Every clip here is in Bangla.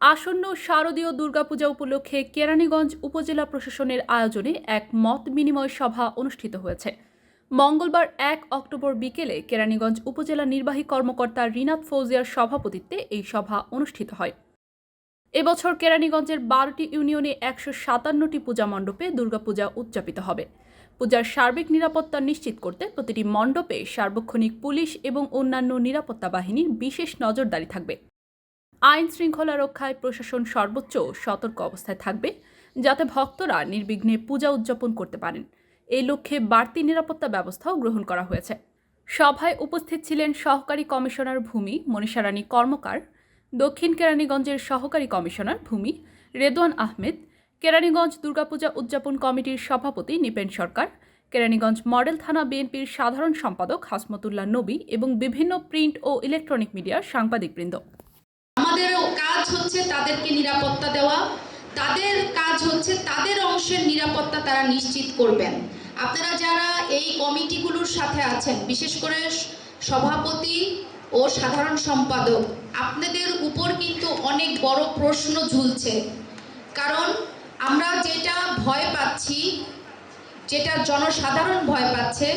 আসন্ন শারদীয় দুর্গাপূজা উপলক্ষে কেরানীগঞ্জ উপজেলা প্রশাসনের আয়োজনে এক মত বিনিময় সভা অনুষ্ঠিত হয়েছে। মঙ্গলবার এক অক্টোবর বিকেলে কেরানীগঞ্জ উপজেলা নির্বাহী কর্মকর্তা রিনাত ফৌজিয়ার সভাপতিত্বে এই সভা অনুষ্ঠিত হয়। এবছর কেরানীগঞ্জের বারোটি ইউনিয়নে একশো সাতান্নটি পূজা মণ্ডপে দুর্গাপূজা উদযাপিত হবে। পূজার সার্বিক নিরাপত্তা নিশ্চিত করতে প্রতিটি মণ্ডপে সার্বক্ষণিক পুলিশ এবং অন্যান্য নিরাপত্তা বাহিনীর বিশেষ নজরদারি থাকবে। আইন শৃঙ্খলা রক্ষায় প্রশাসন সর্বোচ্চ সতর্ক অবস্থায় থাকবে, যাতে ভক্তরা নির্বিঘ্নে পূজা উদযাপন করতে পারেন। এই লক্ষ্যে বাড়তি নিরাপত্তা ব্যবস্থাও গ্রহণ করা হয়েছে। সভায় উপস্থিত ছিলেন সহকারী কমিশনার ভূমি মনীষারানী কর্মকার, দক্ষিণ কেরানীগঞ্জের সহকারী কমিশনার ভূমি রেদওয়ান আহমেদ, কেরানীগঞ্জ দুর্গাপূজা উদযাপন কমিটির সভাপতি নিপেন সরকার, কেরানীগঞ্জ মডেল থানা বিএনপির সাধারণ সম্পাদক হাসমতুল্লাহ নবী এবং বিভিন্ন প্রিন্ট ও ইলেকট্রনিক মিডিয়ার সাংবাদিকবৃন্দ। আমাদেরও কাজ হচ্ছে তাদেরকে নিরাপত্তা দেওয়া। তাদের কাজ হচ্ছে তাদের অংশের নিরাপত্তা তারা নিশ্চিত করবেন। আপনারা যারা এই কমিটিগুলোর সাথে আছেন, বিশেষ করে সভাপতি ও সাধারণ সম্পাদক, আপনাদের উপর কিন্তু অনেক বড় প্রশ্ন ঝুলছে। কারণ আমরা যেটা ভয় পাচ্ছি, যেটা জনসাধারণ ভয় পাচ্ছে,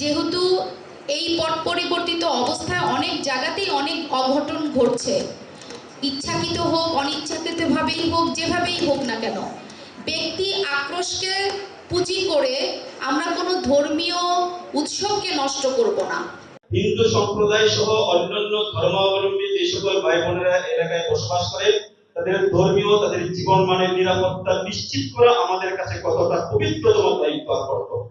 যেহেতু এই পট পরিবর্তিত অবস্থায় অনেক জায়গাতেই অনেক অঘটন ঘটছে। ইচ্ছাকৃত হোক, অনিচ্ছাকৃতভাবেই হোক, যেভাবেই হোক না কেন, ব্যক্তি আক্রোশকে পুঁজি করে আমরা কোনো ধর্মীয় উৎসবকে নষ্ট করব না। হিন্দু সম্প্রদায় সহ অন্যান্য ধর্মাবলম্বী যে সকল ভাই বোনেরা এলাকায় বসবাস করে তাদের ধর্মীয়, তাদের জীবন মানের নিরাপত্তা নিশ্চিত করা আমাদের কাছে কতটা পবিত্রতম দায়িত্ব কর্তব্য।